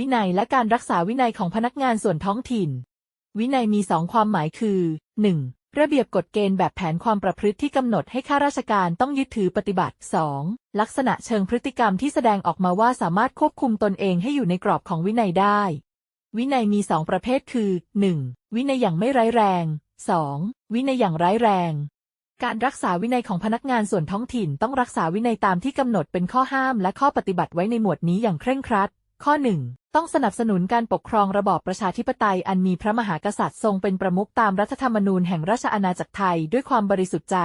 วินัยและการรักษาวินัยของพนักงานส่วนท้องถิ่น วินัยมีสองความหมายคือ 1. ระเบียบกฎเกณฑ์แบบแผนความประพฤติที่กำหนดให้ข้าราชการต้องยึดถือปฏิบัติ 2. ลักษณะเชิงพฤติกรรมที่แสดงออกมาว่าสามารถควบคุมตนเองให้อยู่ในกรอบของวินัยได้ วินัยมีสองประเภทคือ 1. วินัยอย่างไม่ร้ายแรง 2. วินัยอย่างร้ายแรง การรักษาวินัยของพนักงานส่วนท้องถิ่นต้องรักษาวินัยตามที่กำหนดเป็นข้อห้ามและข้อปฏิบัติไว้ในหมวดนี้อย่างเคร่งครัด ข้อ 1. ต้องสนับสนุนการปกครองระบอบประชาธิปไตยอันมีพระมหากษัตริย์ทรงเป็นประมุขตามรัฐธรรมนูญแห่งราชอาณาจักรไทยด้วยความบริสุทธิ์ใจ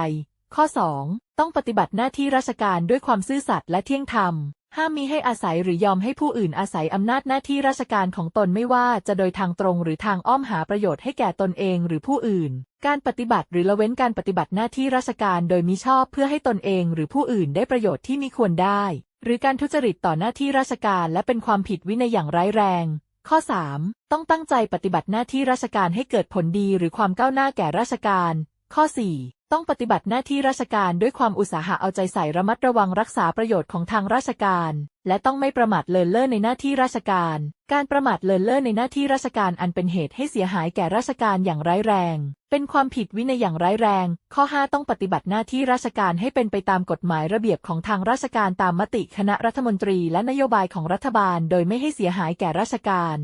ข้อ 2. ต้องปฏิบัติหน้าที่ราชการด้วยความซื่อสัตย์และเที่ยงธรรม ห้ามมีให้อาศัยหรือยอมให้ผู้อื่นอาศัยอำนาจหน้าที่ราชการของตนไม่ว่าจะโดยทางตรงหรือทางอ้อมหาประโยชน์ให้แก่ตนเองหรือผู้อื่น การปฏิบัติหรือละเว้นการปฏิบัติหน้าที่ราชการโดยมิชอบเพื่อให้ตนเองหรือผู้อื่นได้ประโยชน์ที่มิควรได้ หรือการทุจริตต่อหน้าที่ราชการและเป็นความผิดวินัยอย่างร้ายแรง ข้อ 3. ต้องตั้งใจปฏิบัติหน้าที่ราชการให้เกิดผลดีหรือความก้าวหน้าแก่ราชการ ข้อ 4. ต้องปฏิบัติหน้าที่ราชการด้วยความอุตสาหะเอาใจใส่ระมัดระวังรักษาประโยชน์ของทางราชการ และต้องไม่ประมาทเลินเล่อในหน้าที่ราชการ การประมาทเลินเล่อในหน้าที่ราชการอันเป็นเหตุให้เสียหายแก่ราชการอย่างร้ายแรง เป็นความผิดวินัยอย่างร้ายแรง ข้อ 5 ต้องปฏิบัติหน้าที่ราชการให้เป็นไปตามกฎหมายระเบียบของทางราชการตามมติคณะรัฐมนตรีและนโยบายของรัฐบาล โดยไม่ให้เสียหายแก่ราชการ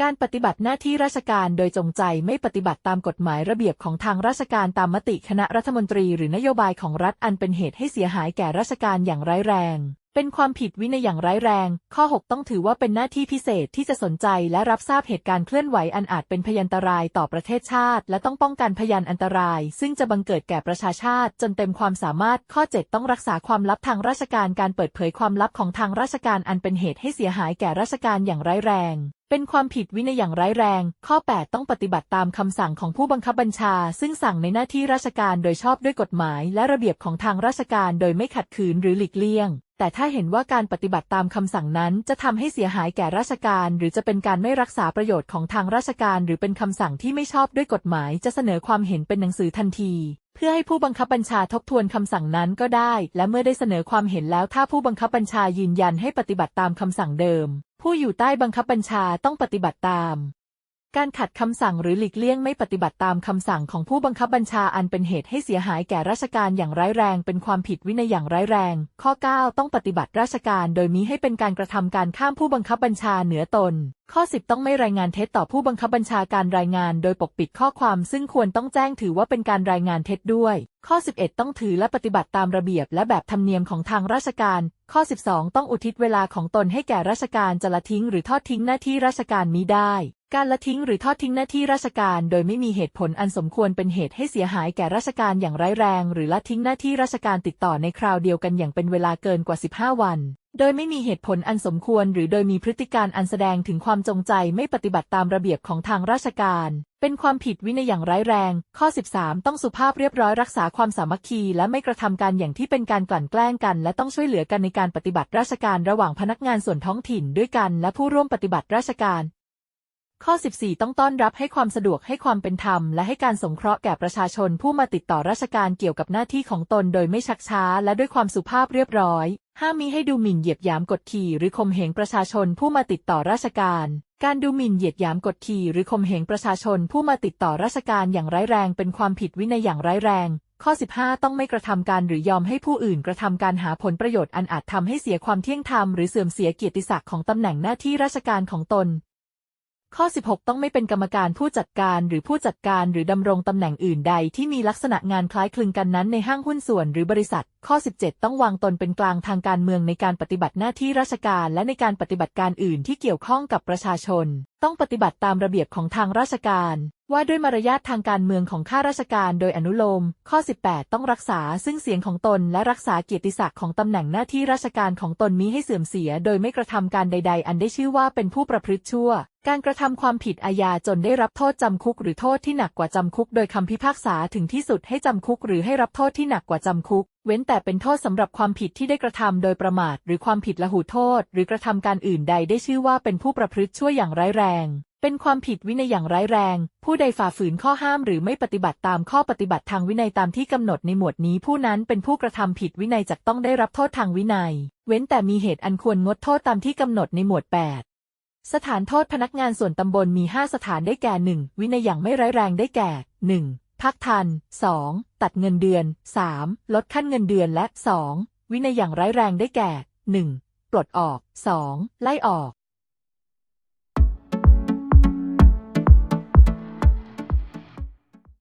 การปฏิบัติหน้าที่ราชการโดยจงใจไม่ปฏิบัติตามกฎหมายระเบียบของทางราชการตามมติคณะรัฐมนตรีหรือนโยบายของรัฐอันเป็นเหตุให้เสียหายแก่ราชการอย่างร้ายแรง เป็นความผิดวินัยอย่างร้ายแรง ข้อ 6 ต้องถือว่าเป็นหน้าที่พิเศษที่จะสนใจและรับทราบเหตุการณ์เคลื่อนไหวอันอาจเป็นพยันตรายต่อประเทศชาติ และต้องป้องกันพยานอันตราย ซึ่งจะบังเกิดแก่ประชาชาติจนเต็มความสามารถ ข้อ 7 ต้องรักษาความลับทางราชการการเปิดเผยความลับของทางราชการอันเป็นเหตุให้เสียหายแก่ราชการอย่างร้ายแรง เป็นความผิดวินัยอย่างร้ายแรง ข้อ 8 ต้องปฏิบัติตามคำสั่งของผู้บังคับบัญชา ซึ่งสั่งในหน้าที่ราชการโดยชอบด้วยกฎหมาย และระเบียบของทางราชการโดยไม่ขัดขืนหรือหลีกเลี่ยง แต่ถ้าเห็นว่าการปฏิบัติตามคำสั่งนั้นจะทำให้เสียหายแก่ราชการ หรือจะเป็นการไม่รักษาประโยชน์ของทางราชการ หรือเป็นคำสั่งที่ไม่ชอบด้วยกฎหมาย จะเสนอความเห็นเป็นหนังสือทันที พื่อให้ผู้บังคับบัญชาทบทวนคำสั่งนั้นก็ได้ และเมื่อได้เสนอความเห็นแล้วถ้าผู้บังคับบัญชายืนยันให้ปฏิบัติตามคำสั่งเดิม ผู้อยู่ใต้บังคับบัญชาต้องปฏิบัติตาม การขัดคำสั่งหรือหลีกเลี่ยงไม่ปฏิบัติตามคำสั่งของผู้บังคับบัญชาอันเป็นเหตุให้เสียหายแก่ราชการอย่างร้ายแรง เป็นความผิดวินัยอย่างร้ายแรง ข้อ 9 ต้องปฏิบัติราชการ โดยมิให้เป็นการกระทำการข้ามผู้บังคับบัญชาเหนือตนข้อ 10 ต้องไม่รายงานเท็จต่อผู้บังคับบัญชาการรายงานโดยปกปิดข้อความ ซึ่งควรต้องแจ้งถือว่าเป็นการรายงานเท็จด้วย ข้อ 11 ต้องถือและปฏิบัติตามระเบียบและแบบธรรมเนียมของทางราชการ ข้อ 12 ต้องอุทิศเวลาของตนให้แก่ราชการจะละทิ้งหรือทอดทิ้งหน้าที่ราชการมิได้ การละทิ้งหรือทอดทิ้งหน้าที่ราชการ โดยไม่มีเหตุผลอันสมควรเป็นเหตุให้เสียหายแก่ราชการอย่างร้ายแรง หรือละทิ้งหน้าที่ราชการติดต่อในคราวเดียวกันอย่างเป็นเวลาเกินกว่า 15 วัน โดยไม่มีเหตุผลอันสมควรหรือโดยมีพฤติการอันแสดงถึงความจงใจไม่ปฏิบัติตามระเบียบของทางราชการ เป็นความผิดวินัยอย่างร้ายแรง ข้อ 13 ต้องสุภาพเรียบร้อยรักษาความสามัคคี และไม่กระทำการอย่างที่เป็นการกลั่นแกล้งกัน และต้องช่วยเหลือกันในการปฏิบัติราชการระหว่างพนักงานส่วนท้องถิ่นด้วยกัน และผู้ร่วมปฏิบัติราชการ ข้อ 14 ต้องต้อนรับให้ความสะดวกให้ความเป็นธรรม และให้การสงเคราะห์แก่ประชาชนผู้มาติดต่อราชการเกี่ยวกับหน้าที่ของตนโดยไม่ชักช้า และด้วยความสุภาพเรียบร้อย ห้ามมิให้ดูหมิ่นเหยียดหยามกดขี่หรือข่มเหงประชาชนผู้มาติดต่อราชการ การดูหมิ่นเหยียดหยามกดขี่หรือข่มเหงประชาชนผู้มาติดต่อราชการอย่างร้ายแรง เป็นความผิดวินัยอย่างร้ายแรง ข้อ 15 ต้องไม่กระทำการหรือยอมให้ผู้อื่นกระทำการหาผลประโยชน์อันอาจทำให้เสียความเที่ยงธรรมหรือเสื่อมเสียเกียรติศักดิ์ของตำแหน่งหน้าที่ราชการของตน ข้อ 16 ต้องไม่เป็นกรรมการผู้จัดการหรือผู้จัดการหรือดำรงตำแหน่งอื่นใดที่มีลักษณะงานคล้ายคลึงกันนั้นในห้างหุ้นส่วนหรือบริษัท ข้อ 17 ต้องวางตนเป็นกลางทางการเมืองในการปฏิบัติหน้าที่ราชการและในการปฏิบัติการอื่นที่เกี่ยวข้องกับประชาชน ต้องปฏิบัติตามระเบียบของทางราชการ ว่าด้วยมารยาททางการเมืองของข้าราชการโดยอนุโลม ข้อ 18 ต้องรักษาซึ่งเสียงของตนและรักษาเกียรติศักดิ์ของตำแหน่งหน้าที่ราชการของตนมิให้เสื่อมเสีย โดยไม่กระทำการใด ๆ อันได้ชื่อว่าเป็นผู้ประพฤติชั่ว การกระทำความผิดอาญาจนได้รับโทษจำคุก หรือโทษที่หนักกว่าจำคุก โดยคำพิพากษาถึงที่สุดให้จำคุก หรือให้รับโทษที่หนักกว่าจำคุก เว้นแต่เป็นโทษสำหรับความผิดที่ได้กระทำโดยประมาท หรือความผิดละหูโทษ หรือกระทำการอื่นใดได้ชื่อว่าเป็นผู้ประพฤติชั่วอย่างร้ายแรง เป็นความผิดวินัยอย่างร้ายแรง ผู้ใดฝ่าฝืนข้อห้ามหรือไม่ปฏิบัติตามข้อปฏิบัติทางวินัยตามที่กำหนดในหมวดนี้ผู้นั้นเป็นผู้กระทำผิดวินัยจะต้องได้รับโทษทางวินัย เว้นแต่มีเหตุอันควรงดโทษตามที่กำหนดในหมวด 8 สถานโทษพนักงานส่วนตำบลมี 5 สถานได้แก่ 1. วินัยอย่างไม่ร้ายแรงได้แก่ 1. พักทัน 2. ตัดเงินเดือน 3. ลดขั้นเงินเดือนและ 2. วินัยอย่างร้ายแรงได้แก่ 1. ปลดออก 2. ไล่ออก